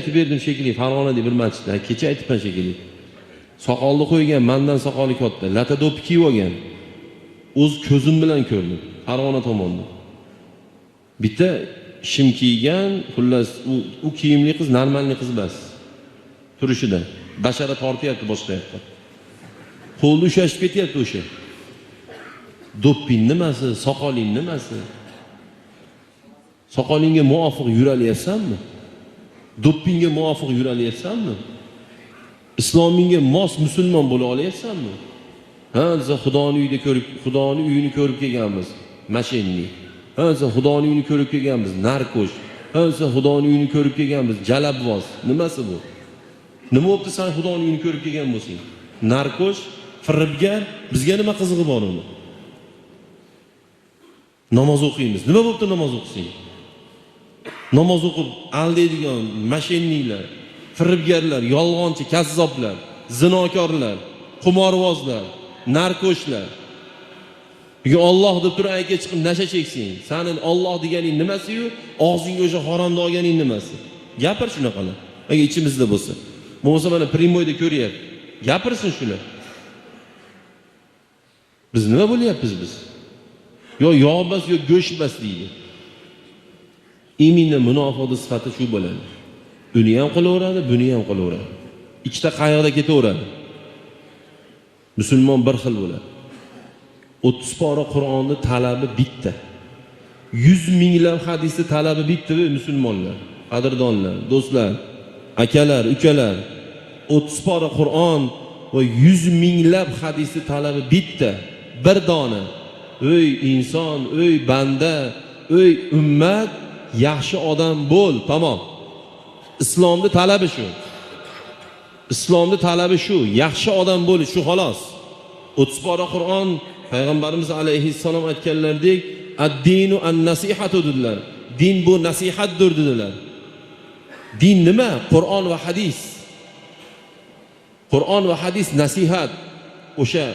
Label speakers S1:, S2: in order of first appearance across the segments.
S1: aytib berdim shekilli farg'onada bir masjidda kecha aytibman shekilli. Soqolni qo'ygan mandan soqoli katta. Lata do'ppi kiyib olgan. O'z ko'zim bilan ko'rdim. Farg'ona tomonda. Bitta shim kiygan xullas u, u kiyimli qiz normalniy qiz emas turishida. Bashara tortyapti boshqa yoqqa. Qo'lni ushlashib ketyapti o'sha. Do'pping nimasi soqoling nimasi soqolingga muvofiq yuralyapsanmi do'ppingga muvofiq yuralyapsanmi islomingga mos musulmon bo'la olyapsanmi? Ha desa xudoni uyida ko'rib xudoni uyini ko'rib kelganmiz mashinnik ha desa xudoni uyini ko'rib kelganmiz narkosh. Ha desa xudoni uyini ko'rib kelganmiz jalabvoz nimasi bu? Nima bo'libdi san xudoni uyini ko'rib kelgan bo'lsang? Narkosh firibgar bizga nima qizig'i bor uni? Namoz o'qiymiz. Nima bo'libdi namoz o'qisang? Namoz o'qib aldaydigan mashinniklar firibgarlar yolg'onchi kazzoblar zinokorlar qumorvozlar narkoshlar. Bugun olloh deb turib aytga chiqib nasha cheksang sani olloh deganing nimasiyu og'zingga o'sha haromni olganing nimasi? Gapir shunaqalar agar ichimizda bo'lsa. Bo'lmasa mana primoyda ko'ryapti. Gapirsin shular biz nima bo'lyapmiz biz? Yo yog' emas yo go'sht emas deydi. İmini munofiqni sifati shu bo'ladi. Uni ham qilaveradi buni ham qilaveradi. İkkita qayiqda ketaveradi? Musulmon bir xil bo'ladi. O'ttiz pora qur'onni talabi bitta. Yuz minglab hadisni talabi bitta musulmonlar qadrdonlar do'stlar akalar ukalar. O'ttiz pora qur'on va yuz minglab hadisni talabi bitta. Bir dona. Ey inson ey banda ey ummat yaxshi odam bo'l tamom. Islomni talabi shu. Islomni talabi shu. Yaxshi odam bo'l shu xolos. O'ttiz pora qur'on payg'ambarimiz alayhissalom aytganlaridek ad-dinu an nasihatu dedilar. Din bu nasihatdir dedilar. Din nima? Qur'on va hadis. Qur'on va hadis nasihat. O'sha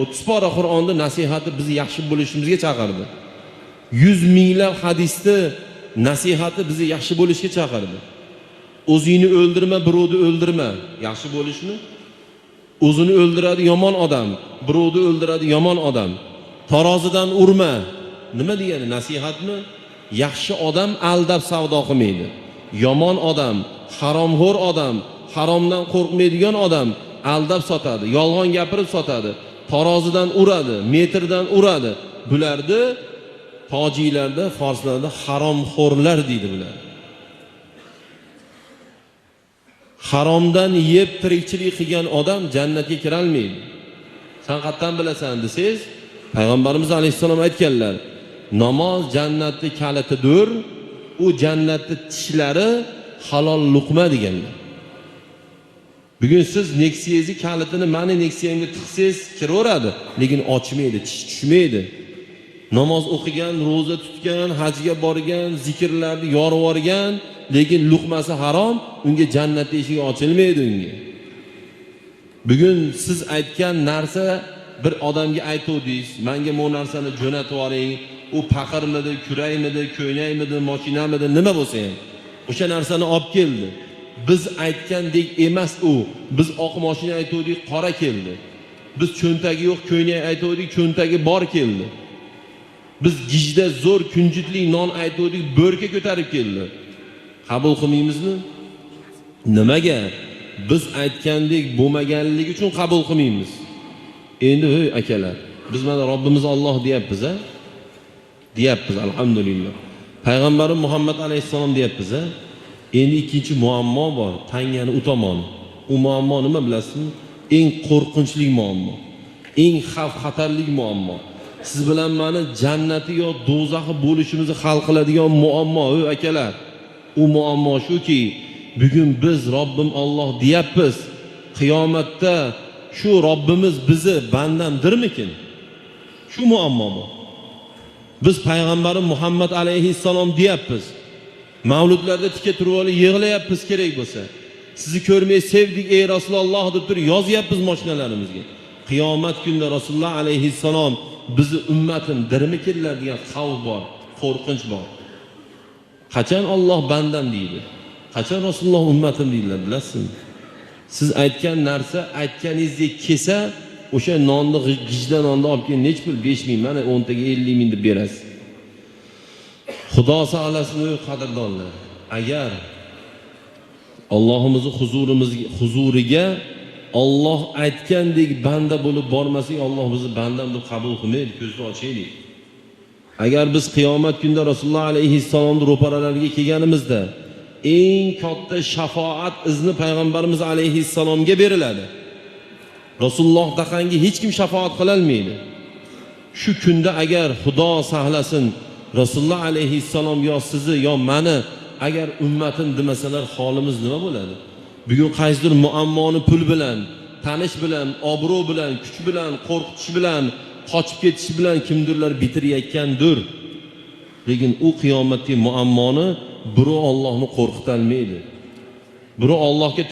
S1: o'ttiz pora qur'onni nasihati bizni yaxshi bo'lishimizga chaqirdi. Yuz minglab hadisni nasihati bizni yaxshi bo'lishga chaqirdi. O'zingni o'ldirma birovni o'ldirma. Yaxshi bo'lishni? O'zini o'ldiradi yomon odam birovni o'ldiradi yomon odam. Tarozidan urma. Nima degani? Nasihatmi? Yaxshi odam aldab savdo qilmaydi. Yomon odam haromxo'r odam haromdan qo'rqmaydigan odam aldab sotadi yolg'on gapirib sotadi. Tarozidan uradi metrdan uradi. Bularni tojiylarda forslarda haromxo'rlar deydi bular. Haromdan yeb tirikchilik qilgan odam jannatga kirolmaydi. San qayerdan bilasan desangiz payg'ambarimiz alayhissalom aytganlar namoz jannatni kalitidir u jannatni tishlari halol luqma deganlar. Bugun siz neksiyangizni kalitini mani neksiyamga tiqsangiz kiraveradi lekin ochmaydi tish tushmaydi. Namoz o'qigan ro'za tutgan hajga borgan zikrlarni yorib yuborgan lekin luqmasi harom unga jannatni eshigi ochilmaydi unga. Bugun siz aytgan narsa bir odamga aytuvdingiz manga bu narsani jo'natib yuboring u paqirmidi kuraymidi ko'ynakmidi moshinamidi nima bo'lsa ham. O'sha narsani olib keldi. Biz aytgandek emas u biz oq moshina aytuvdik qora keldi. Biz cho'ntagi yo'q ko'ynak aytuvdik cho'ntagi bor keldi. Biz gijda zo'r kunjutli non aytuvdik bo'rka ko'tarib keldi. Qabul qilmaymizmi? Nimaga? Biz aytgandek bo'lmaganligi uchun qabul qilmaymiz. Endi ey akalar biz mana robbimiz olloh deyapmiz a deyapmiz alhamdulillah. Payg'ambarim muhammad alayhissalom deyapmiz a endi ikkinchi muammo bor tangani u tomoni u muammo nima bilasizmi? Eng qo'rqinchli muammo. Eng xavf xatarli muammo. Siz bilan mani jannati yo do'zaxi bo'lishimizni hal qiladigan muammo ey akalar. U muammo shuki bugun biz robbim olloh deyapmiz qiyomatda shu robbimiz bizni bandamdirmikin shu muammo bu. Biz payg'ambarim muhammad alayhissalom deyapmiz mavludlarda tika turib olib yig'layapmiz kerak bo'lsa. Sizni ko'rmay sevdik ey rasululloh deb turib yozyapmiz moshinalarimizga qiyomat kunida rasululloh alayhissalom bizni ummatim dirmikinlar? degan xavf bor qo'rqinch bor. Qachon olloh bandam deydi? Qachon rasululloh ummatim deydilar bilasizmi? Siz aytgan narsa aytganingizdek kelsa o'sha nonni gijda nonni olib kelib nechi pul? Besh ming mana o'ntaga ellik ming deb berasiz. Xudo saqlasin qadrdonlar. Agar allohimizni huzurimizga huzuriga olloh aytgandek banda bo'lib bormasak olloh bizni bandam deb qabul qilmaydi ko'zni ochaylik. Agar biz qiyomat kunida rasululloh alayhissalomni ro'paralariga kelganimizda eng katta shafoat izni payg'ambarimiz alayhissalomga beriladi. Rasululloh daqanga hech kim shafoat qilolmaydi shu kunda agar xudo saqlasin rasululloh alayhissalom yo sizni yo mani agar ummatim demasalar holimiz nima bo'ladi bugun qaysidir muammoni pul bilan tanish bilan obro' bilan kuch bilan qo'rqitish bilan qochib ketish bilan kimdirlar bitirayotgandir. Lekin u qiyomatdagi muammoni birov ollohni qo'rqitolmaydi. Birov ollohga